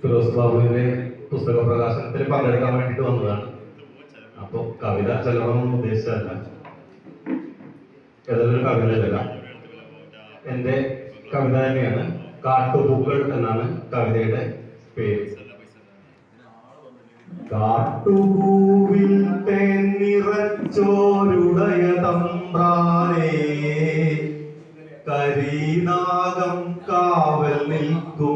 ഫിറോസ് ബാബുവിന്റെ പുസ്തക പ്രകാശനത്തിൽ പങ്കെടുക്കാൻ വേണ്ടിട്ട് വന്നതാണ്. അപ്പോൾ കവിത ചെല്ലണമെന്ന് ഉദ്ദേശിച്ചതല്ല. ഏതൊരു കവിതയല്ല എന്റെ കവിത തന്നെയാണ് കാട്ടുപൂക്കൾ എന്നാണ് കവിതയുടെ പേര്. കാട്ടുപൂവിൽ തേനിറച്ചോരുടയ തമ്പ്രാനേ കരീനാഗം കാവൽ നിൽക്കും.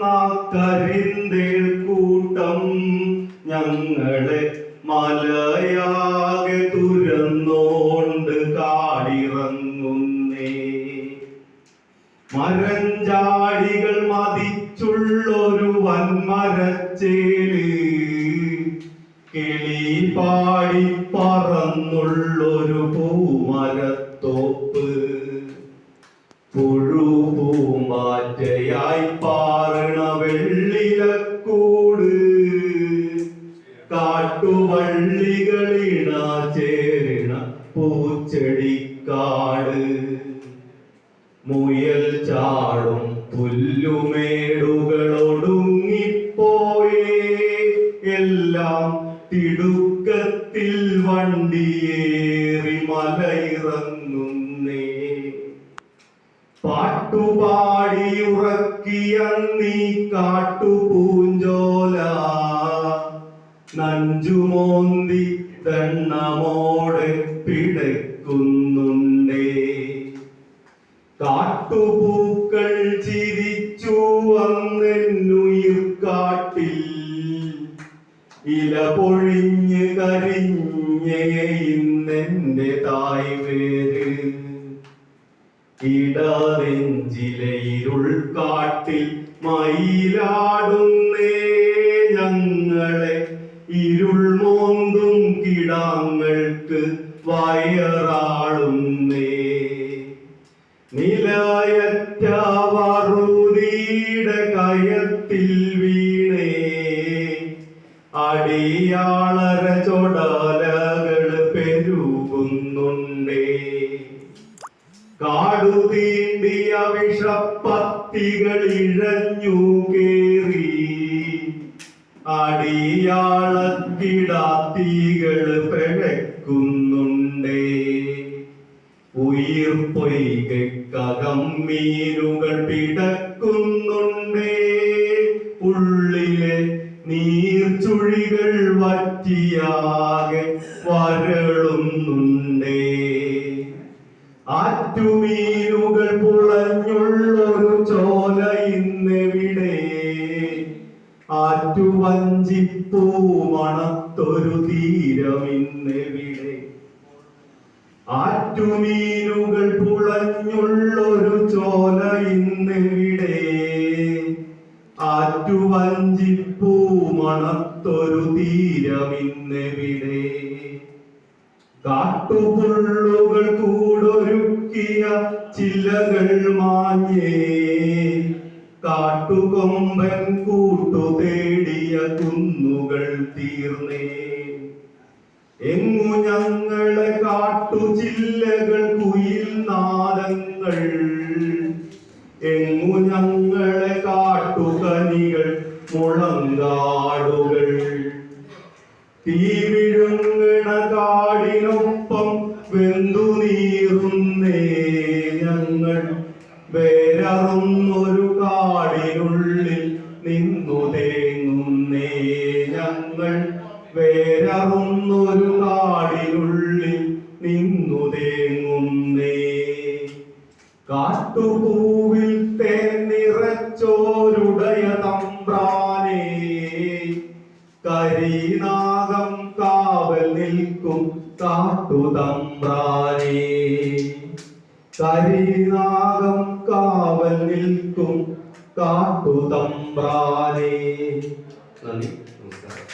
വന്ന കരിന്തേൾ കൂട്ടം ഞങ്ങളെ മലയാകെ തുരന്നോണ്ട് കാടിറങ്ങുന്നേ. മരഞ്ചാടികൾ മതിച്ചുള്ളൊരു വൻമരച്ചേൽ കിളി പാടി പറന്നുള്ളൊരു പൂമരത്തോപ്പ്. പുഴു പൂമ്പാറ്റയായി പാറണ വെള്ളിലക്കൂട് കാട്ടുവള്ളികളിണ ചേരണ പൂച്ചെടിക്കാട്. മുയൽ ചാടും പുല്ലുമേടുകളൊടുങ്ങിപ്പോയേ. എല്ലാം തിടുക്കത്തിൽ വണ്ടിയേറി മലയിറങ്ങുന്നേ. പാട്ടുപാടിയുറക്കിയ നീ കാട്ടുപൂഞ്ചോല. നഞ്ചുമോന്തി ദണ്ണമോടെ പിടയ്ക്കുന്നുണ്ടേ. കാട്ടുപൂക്കൾ ചിരിച്ചു വന്നെന്നുയിർക്കാട്ടിൽ ഇല പൊഴിഞ്ഞ് കരിഞ്ഞേ ഇന്നെന്റെ തായ് വേര് ഇടനെഞ്ചിലെ ഇരുൾ കാട്ടിൽ മയിലാടുന്നേ ഞങ്ങളെ. ഇരുൾ മോന്തും കിടാങ്ങൾക്ക് വയറാളുന്നേ. നിലയറ്റ കയത്തിൽ വീണേ. അടിയാളര ചൊടലകൾ തീണ്ടിയ ഇഴഞ്ഞു കേറി. അടിയാളത്തിടാത്തികൾ പിഴക്കുന്നുണ്ടേ. ഉയിർ പൊയ്കകം മീനുകൾ പിടക്കുന്നുണ്ടേ. ഉള്ളിലെ നീർച്ചുഴികൾ വറ്റിയാകെ വരളുന്നുണ്ടേ. ആറ്റുമീനുകൾ പുളഞ്ഞുള്ളൊരു തീരമിന്നെവിടെ ആറ്റുമീനുകൾ പുളഞ്ഞുള്ളൊരു ചോല ഇന്നെവിടെ ആറ്റുവഞ്ചിപ്പൂ മണത്തൊരു തീരമിന്നെവിടെ കാട്ടുപുള്ളുകൾ കൂടൊരുക്കിയ ചില്ലകൾ മാഞ്ഞേ. കാട്ടുകൊമ്പൻ കൂട്ടു തേടിയ കുന്നുകൾ തീർന്നേ. എങ്ങു ഞങ്ങളെ കാട്ടു ജില്ലകൾ കുയിൽ നാദങ്ങൾ. എങ്ങു ഞങ്ങളെ കാട്ടുകനികൾ മുളങ്കാടുകൾ. തീവിഴുങ്ങണ കാടിനൊപ്പം വെന്തു നീറുന്നേ ഞങ്ങൾ. വേരറുന്നൊരു വേരറുന്നൊരു കാടിനുള്ളിൽ നിന്നു തേങ്ങുന്നേ കാട്ടുപൂവിൽ തേന്നിറച്ചോരുടയ തമ്പ്രാനേ. കരീനാഗം കാവൽ നിൽക്കും കാട്ടുതമ്പ്രാനേ കരിനാഗം കാവൽ നിൽക്കും കാട്ടുതമ്പ്രാനേ നന്ദി. നമസ്കാരം.